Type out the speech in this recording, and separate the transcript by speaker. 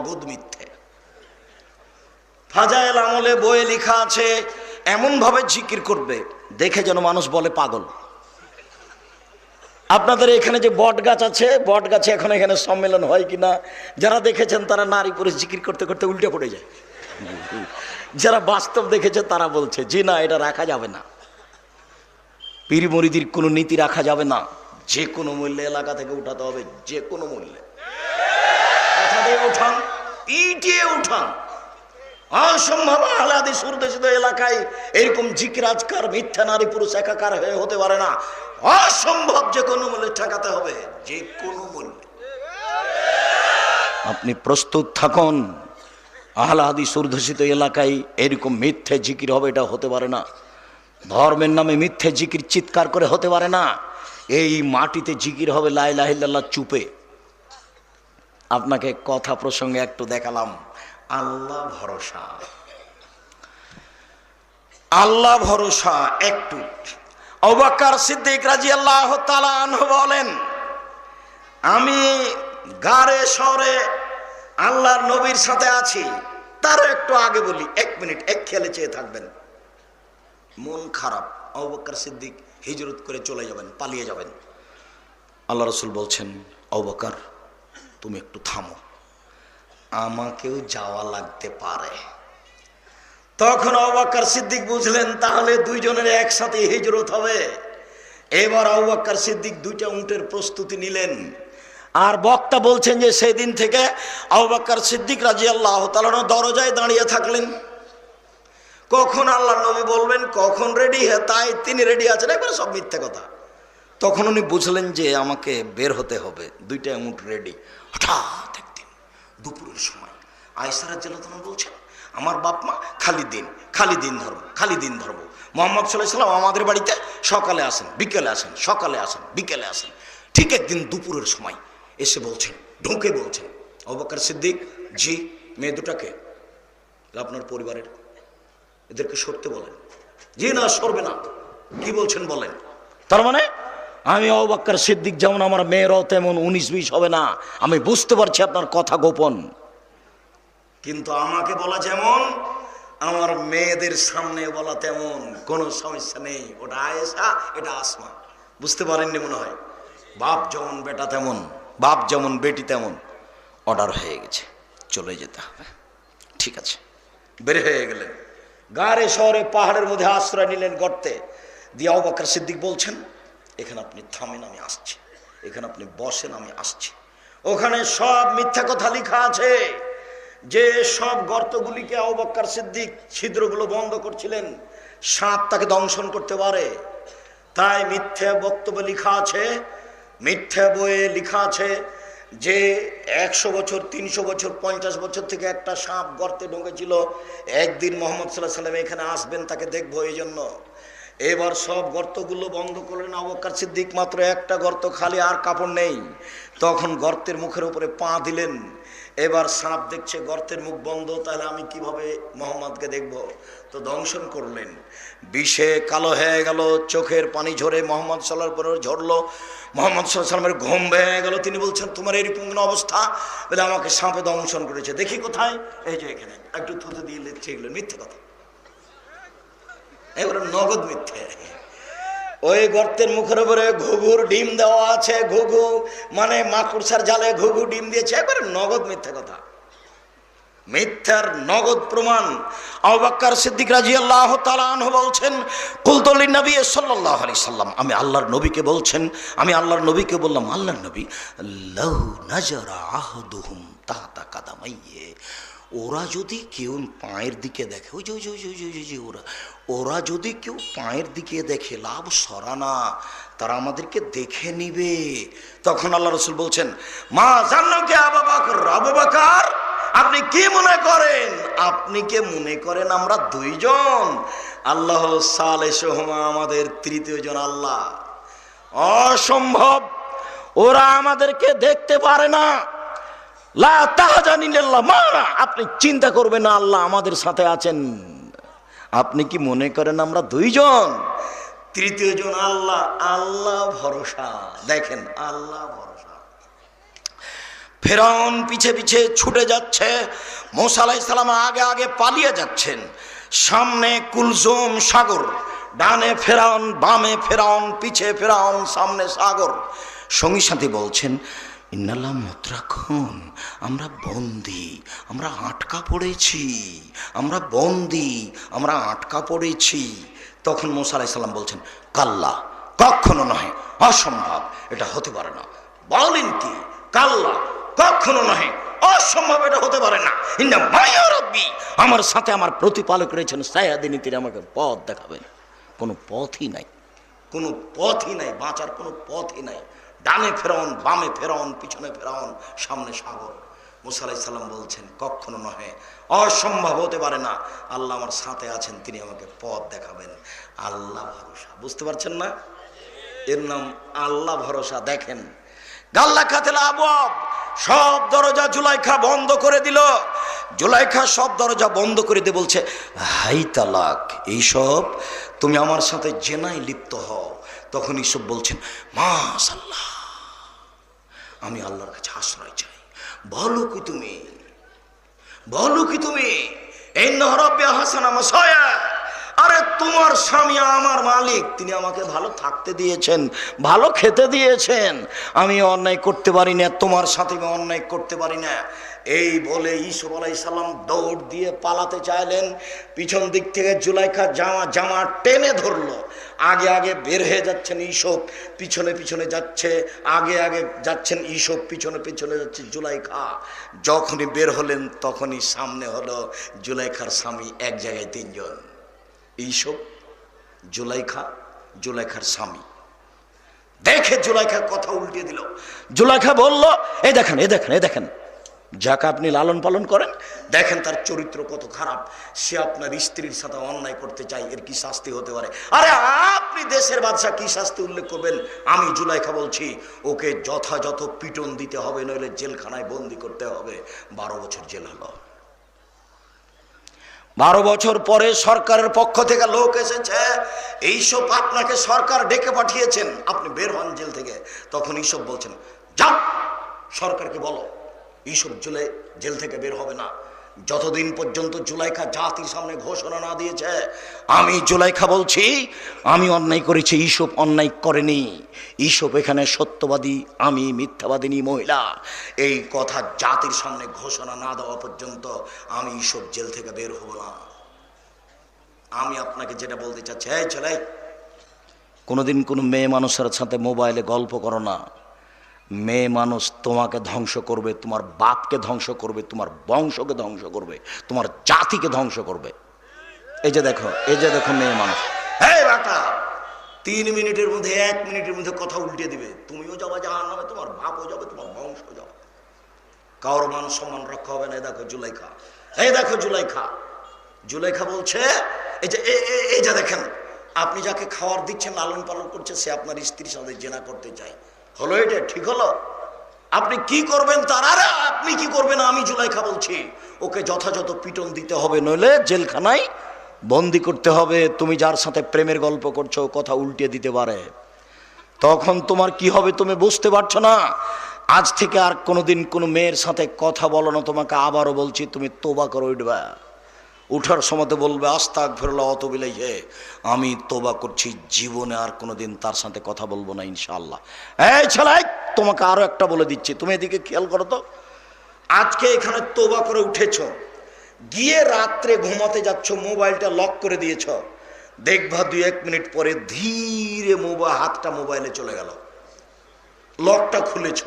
Speaker 1: নগদ মিথ্যে। ফাজাইল আমলে বইয়ে লেখা আছে এমন ভাবে জিকির করবে, দেখে যেন মানুষ বলে পাগল। আপনাদের এখানে যে বট গাছ আছে বট গাছে এখন এখানে সম্মেলন হয় কিনা, যারা দেখেছেন তারা নারী পুরুষ জিকির করতে করতে উল্টে পড়ে যায়। যারা বাস্তব দেখেছে তারা বলছে যে না, এটা রাখা যাবে না। পীর মরিদির কোনো নীতি রাখা যাবে না। যে কোনো মূল্যে এলাকা থেকে উঠাতে হবে, যে কোনো মূল্যে। দিয়ে উঠান পিটিয়ে উঠান। অসম্ভব আহ্লাদি সুরদেশিত এলাকায় এরকম জিকির আজকার মিথ্যা নারী পুরুষ একাকার হয়ে হতে পারে না। অসম্ভব যে কোনো মূল্যে ঠেকাতে হবে, যে কোনো মূল্যে। আপনি প্রস্তুত থাকুন আহ্লাদি সুরদূষিত এলাকায় এরকম মিথ্যে জিকির হবে, এটা হতে পারে না। ধর্মের নামে মিথ্যে জিকির চিৎকার করে হতে পারে না। এই মাটিতে জিকির হবে লাই লাহিল্লাহ চুপে। আপনাকে কথা প্রসঙ্গে একটু দেখালাম। আল্লাহ ভরসা। আল্লাহ ভরসা একটু। অবাক্কার সিদ্দিক রাজি আল্লাহ বলেন, আমি গাড়ে শহরে আল্লাহর নবীর সাথে আছি, তারও একটু আগে বলি, এক মিনিট, এক খেলে চেয়ে থাকবেন। মন খারাপ অবকার সিদ্দিক হিজরত করে চলে যাবেন, পালিয়ে যাবেন। আল্লাহ রসুল বলছেন অবকার তুমি একটু থামো। আমাকেও যাওয়া লাগতে পারে। তখন অবাক্কার সিদ্দিক বুঝলেন, তাহলে দুইজনের একসাথে হিজরত হবে। এবার অবাক্কার সিদ্দিক দুইটা উঁটের প্রস্তুতি নিলেন। আর বক্তা বলছেন যে, সেদিন থেকে আবাক্কার সিদ্দিক রাজি আল্লাহ তালানো দরজায় দাঁড়িয়ে থাকলেন। কখন আল্লাহ নবী বলবেন, কখন রেডি? হ্যাঁ তাই তিনি রেডি আছেন, একবার সব মিথ্যে কথা। তখন উনি বুঝলেন যে, আমাকে বের হতে হবে। দুইটা উঁট রেডি। হঠাৎ একদিন দুপুরের সময় আয়সারা জেলাতন বলছেন, আমার বাপ মা খালি দিন খালি দিন ধর্ম, খালি দিন ধর্ম। মোহাম্মদ সাল্লাহ সাল্লাম আমাদের বাড়িতে সকালে আসেন, বিকেলে আসেন, সকালে আসেন, বিকেলে আসেন। ঠিক একদিন দুপুরের সময় এসে বলছেন, ঢুকে বলছেন অবাকার সিদ্দিক, জি, মেয়ে দুটাকে আপনার পরিবারের এদেরকে সরতে বলেন। জি না, সরবে না। কি বলছেন বলেন? তার মানে আমি অবাক্কার সিদ্দিক যেমন আমার মেয়েরাও তেমন উনিশ বিশ হবে না। আমি বুঝতে পারছি আপনার কথা গোপন। কিন্তু আমাকে বলা যেমন, আমার মেয়েদের সামনে বলা তেমন কোনো সমস্যা নেই। ওটা আয়েসা এটা আসমা। বুঝতে পারেননি মনে হয়? বাপ যেমন, বেটা তেমন, বাপ যেমন, বেটি তেমন। অর্ডার হয়ে গেছে। চলে যেতে হবে। ঠিক আছে। বের হয়ে গেলেন। গাড়ে শহরে পাহাড়ের মধ্যে আশ্রয় নিলেন গর্তে। দিয়ে অবাকার সিদ্দিক বলছেন এখানে আপনি থামেন, আমি আসছি। এখানে আপনি বসেন, আমি আসছি। ওখানে সব মিথ্যা কথা লেখা আছে। যে সব গর্তগুলিকে অবাক্কার সিদ্দিক ছিদ্রগুলো বন্ধ করছিলেন, সাপ তাকে দংশন করতে পারে। তাই মিথ্যে বক্তব্য লেখা আছে, মিথ্যে বইয়ে লেখা আছে যে একশো বছর, তিনশো বছর, পঞ্চাশ বছর থেকে একটা সাপ গর্তে ঢুকেছিল। একদিন মোহাম্মদ সাল্লাহ সাল্লাম এখানে আসবেন, তাকে দেখব। এই জন্য এবার সব গর্তগুলো বন্ধ করলেন অবকার সিদ্দিক, মাত্র একটা গর্ত খালি আর কাপড় নেই। তখন গর্তের মুখের উপরে পা দিলেন। এবার সাপ দেখছে গর্তের মুখ বন্ধ, তাহলে আমি কীভাবে মোহাম্মদকে দেখব? তো দংশন করলেন। বিষে কালো হয়ে গেল, চোখের পানি ঝরে মোহাম্মদ সাল্লার পরে ঝরলো। মোহাম্মদ সাল্লামের ঘুম ভেঙে গেল। তিনি বলছেন, তোমার এরকম কোনো অবস্থা? বলে, আমাকে সাপে দংশন করেছে। দেখি কোথায়? এই যে এখানে, একটু থুতে দিয়ে লিখছে এগুলো, মিথ্যে কথা। এগুলো নগদ মিথ্যে। ওই গর্তের মুখের উপরে ঘুঘুর ডিম দেওয়া আছে, ঘুঘু মানে মাকুড়সার জালে ঘুঘু ডিম দিয়েছে, একবারে নগদ মিথ্যে কথা। মিথ্যার নগদ প্রমাণ। আবাক্কার সিদ্দিক রাজি আল্লাহ তালান বলছেন কুলতলি নবী সাল্লাহ আলি সাল্লাম। আমি আল্লাহর নবীকে বলছেন, আমি আল্লাহর নবীকে বললাম, আল্লাহর নবী লৌ নজরা আহদুহুম তাহতা কাদামাইয়ে। ওরা যদি কেউ পায়ের দিকে দেখে, ওই যে ওই যে ওই যে ওরা ওরা যদি কেউ পায়ের দিকে দেখে, লাভ সরানা তারা আমাদেরকে দেখে নিবে। তখন আল্লাহ রসুল বলছেন, মা জানো কে আবু বাকর আবু বাকার আপনি কি মনে করেন? আপনি কে মনে করেন? আমরা দুইজন। আল্লাহ সালে সোহমা আমাদের তৃতীয় জন আল্লাহ। অসম্ভব। ওরা আমাদেরকে দেখতে পারে না। আপনি চিন্তা করবেন না, আল্লাহ আমাদের সাথে আছেন। আপনি কি মনে করেন আমরা দুইজন? তৃতীয় জন আল্লাহ আল্লাহ ভরসা। দেখেন, আল্লাহ ভরসা। ফেরাউন পিছে পিছে ছুটে যাচ্ছে, মোসা আলাইসাল্লাম আগে আগে পালিয়ে যাচ্ছেন। সামনে কুলজুম সাগর, ডানে ফেরাউন, বামে ফেরাউন, পিছে ফেরাউন, সামনে সাগর। সঙ্গী সাথী বলছেন ইন্নাল্লাহ মুদ্রাক্ষণ আমরা বন্দি, আমরা আটকা পড়েছি, আমরা বন্দি, আমরা আটকা পড়েছি। তখন মোসা বলছেন, কাল্লা, কখনো নয় অসম্ভব, এটা হতে পারে না। বলেন কি, কাল্লা, কখনো নয় অসম্ভব, এটা হতে পারে না। ইন্না মায়া আমার সাথে আমার প্রতিপালক রয়েছেন, সায়াদিনী, তিনি আমাকে পথ দেখাবেন। কোনো পথই নাই, কোনো পথই নাই, বাঁচার কোনো পথই নাই। ডানে ফেরাউন, বামে ফেরাউন, পিছনে ফেরাউন, সামনে সাগর। মুসা আলাইসাল্লাম বলছেন, কখনো নহে, অসম্ভব হতে পারে না। আল্লাহ আমার সাথে আছেন, তিনি আমাকে পথ দেখাবেন। আল্লাহ ভরসা। বুঝতে পারছেন না? এর নাম আল্লাহ ভরসা। দেখেন গাল্লা খাতেল আবুয়াব সব দরজা জুলাইখা বন্ধ করে দিল। জুলাইখা সব দরজা বন্ধ করে দিয়ে বলছে, হাই তালাক, এইসব তুমি আমার সাথে জেনাই লিপ্ত হও। তখন এইসব বলছেন মাস আল্লাহ আমি আল্লাহর কাছে আশ্রয় চাই। বলো কি তুমি? বলো কি তুমি? এই আরে তোমার স্বামী আমার মালিক, তিনি আমাকে ভালো থাকতে দিয়েছেন, ভালো খেতে দিয়েছেন। আমি অন্যায় করতে পারি না, তোমার সাথে আমি অন্যায় করতে পারি না। এই বলে ইসুফ আলাই সাল্লাম দৌড় দিয়ে পালাতে চাইলেন। পিছন দিক থেকে জুলাইখা জামা জামা টেনে ধরলো। আগে আগে বের হয়ে যাচ্ছেন ইসব পিছনে পিছনে যাচ্ছে, আগে আগে যাচ্ছেন ইসব পিছনে পিছনে যাচ্ছে জুলাইখা। যখনই বের হলেন তখনই সামনে হলো জুলাইখার স্বামী, এক জায়গায় তিনজন। এইসব জুলাইখা, জুলাইখার স্বামী। দেখে জুলাইখা কথা উল্টে দিল। জুলাইখা বলল এই দেখেন, এ দেখেন এ দেখেন, যাকে আপনি লালন পালন করেন দেখেন তার চরিত্র কত খারাপ। সে আপনার স্ত্রীর সাথে অন্যায় করতে চাই এর কি শাস্তি হতে পারে? আরে আপনি দেশের বাদশাহ কি শাস্তি উল্লেখ করবেন? আমি জুলাইখা বলছি, ওকে যথাযথ পিটন দিতে হবে, নইলে জেলখানায় বন্দি করতে হবে। বারো বছর জেল হলো। বারো বছর পরে সরকারের পক্ষ থেকে লোক এসেছে, এইসব আপনাকে সরকার ডেকে পাঠিয়েছেন, আপনি বের হন জেল থেকে। তখন এইসব বলছেন, যাও, সরকারকে বলো, এইসব জেলে জেল থেকে বের হবে না। যতদিন পর্যন্ত জুলাইখা জাতির সামনে ঘোষণা না দিয়েছে, আমি জুলাইখা বলছি, আমি অন্যায় করেছি ঈসব অন্যায় করেনি। ঈসব এখানে সত্যবাদী, আমি মিথ্যাবাদিনী মহিলা। এই কথা জাতির সামনে ঘোষণা না দেওয়া পর্যন্ত আমি ঈসব জেল থেকে বের হব না। আমি আপনাকে যেটা বলতে চাচ্ছি, এই ছেলে, কোনোদিন কোনো মেয়ে মানুষের সাথে মোবাইলে গল্প করো না। মেয়ে মানুষ তোমাকে ধ্বংস করবে, তোমার বাপকে ধ্বংস করবে, তোমার বংশকে ধ্বংস করবে, তোমার জাতিকে ধ্বংস করবে। এই যে দেখো, এই যে দেখো মেয়ে মানুষ। হ্যাঁ তিন মিনিটের মধ্যে, এক মিনিটের মধ্যে কথা উল্টে দিবে। তুমিও যাবা জাহান নামে তোমার বাপও যাবে, তোমার বংশ যাবে। কারোর মান সম্মান রক্ষা হবে না, এই দেখো জুলাইখা। এই দেখো জুলাইখা। জুলাইখা বলছে, এই যে এই যে দেখেন, আপনি যাকে খাওয়ার দিচ্ছেন, লালন পালন করছে, সে আপনার স্ত্রীর সাথে জেনা করতে চায়। হলো এটা, ঠিক হলো? আপনি কি করবেন তার? আরে আপনি কি করবেন? আমি জুলাইখা বলছি। ওকে যথাযথ পিটন দিতে হবে, নইলে জেলখানায় বন্দি করতে হবে। তুমি যার সাথে প্রেমের গল্প করছ, কথা উল্টে দিতে পারে। তখন তোমার কি হবে তুমি বুঝতে পারছ না? আজ থেকে আর কোনোদিন কোনো মেয়ের সাথে কথা বলো না, তোমাকে আবারও বলছি, তুমি তোবা করে উঠবা। উঠার সময়তে বলবে আস্তাক ফেরলা অত বিলাই হে আমি তোবা করছি, জীবনে আর কোনোদিন তার সাথে কথা বলব না ইনশাল্লাহ এই ছেলাই তোমাকে আরও একটা বলে দিচ্ছি। তুমি এদিকে খেয়াল করো তো। আজকে এখানে তোবা করে উঠেছ। গিয়ে রাত্রে ঘুমাতে যাচ্ছ, মোবাইলটা লক করে দিয়েছ। দেখবা দুই এক মিনিট পরে ধীরে মোবাইল হাতটা মোবাইলে চলে গেল। লকটা খুলেছ।